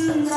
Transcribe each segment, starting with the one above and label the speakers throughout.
Speaker 1: ಚಂದ್ರ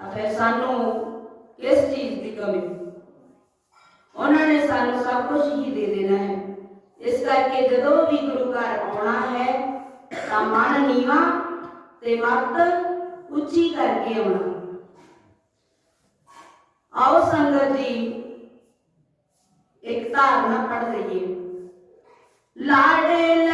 Speaker 1: ਫਿਰ ਸਾਨੂੰ ਕਿਸ ਚੀਜ਼ ਦੀ ਕਮੀ ਉਹਨਾਂ ਨੇ ਸਾਨੂੰ ਸਭ ਕੁਝ ਹੀ ਦੇ ਦੇਣਾ ਹੈ ਇਸ ਕਰਕੇ ਜਦੋਂ ਵੀ ਗੁਰੂ ਘਰ ਆਉਣਾ ਹੈ ਤਾਂ ਮਨ ਨੀਵਾ ਤੇ ਮੱਤ ਉੱਚੀ ਕਰਕੇ ਆਉਣਾ ਆਓ ਸੰਗਤ ਜੀ ਇੱਕ ਧਾਰਨਾ ਪੜ੍ਹ ਲਈਏ ਲਾੜੇ